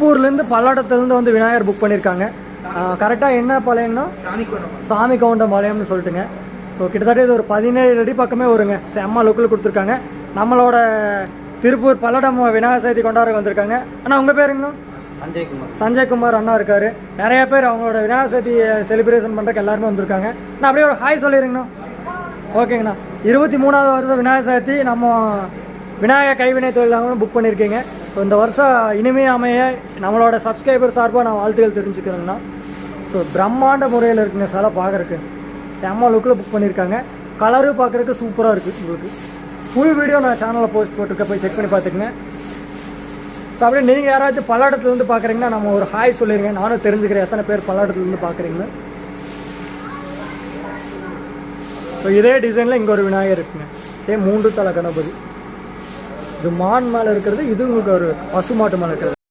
திருப்பூர்லேருந்து பல்லடத்துலேருந்து வந்து விநாயகர் புக் பண்ணியிருக்காங்க. கரெக்டாக என்ன பாளையம்னா? சாமி கவுண்டம் பாளையம்னு சொல்லிட்டுங்க. ஸோ கிட்டத்தட்ட இது ஒரு பதினேழு அடி பக்கமே வருங்க. செம்ம லுக்கில் கொடுத்துருக்காங்க. நம்மளோட திருப்பூர் பல்லடம் விநாயகர் சதுர்த்தி கொண்டாட வந்திருக்காங்க. அண்ணா உங்கள் பேருங்கண்ணா? சஞ்சய்குமார். சஞ்சய்குமார் அண்ணா இருக்காரு. நிறைய பேர் அவங்களோட விநாயகர் சதுர்த்தி செலிப்ரேஷன் பண்ணுறக்கு எல்லாருமே வந்திருக்காங்க. நான் அப்படியே ஒரு ஹாய் சொல்லிடுங்கண்ணா ஓகேங்கண்ணா. இருபத்தி மூணாவது வருஷம் விநாயகர் சதுர்த்தி நம்ம விநாயகர் கைவினை தொழிலாளர்களும் புக் பண்ணியிருக்கீங்க. ஸோ இந்த வருஷம் இனிமே அமைய நம்மளோட சப்ஸ்கிரைபர் சார்பாக நான் வாழ்த்துக்கள் தெரிஞ்சுக்கிறேங்கண்ணா ஸோ பிரம்மாண்ட முறையில் இருக்குங்க சிலை பார்க்குறக்கு செம்ம லுக்கில் புக் பண்ணியிருக்காங்க கலரும் பார்க்குறக்கு சூப்பராக இருக்குது உங்களுக்கு. ஃபுல் வீடியோ நான் சேனலில் போஸ்ட் போட்டிருக்கேன். போய் செக் பண்ணி பார்த்துக்குங்க. ஸோ அப்படியே நீங்கள் யாராச்சும் பல்லடத்துலேருந்து பார்க்குறீங்கன்னா நம்ம ஒரு ஹாய் சொல்லிடுங்க நானும் தெரிஞ்சுக்கிறேன். எத்தனை பேர் பல்லடத்துலேருந்து பார்க்குறீங்கன்னு ஸோ இதே டிசைனில் இங்கே ஒரு விநாயகர் இருக்குங்க. சேம் மூன்று தலை கணபதி. இது மான் மேலே இருக்கிறது இது உங்களுக்கு ஒரு பசு மாட்டு மேலே இருக்கிறது.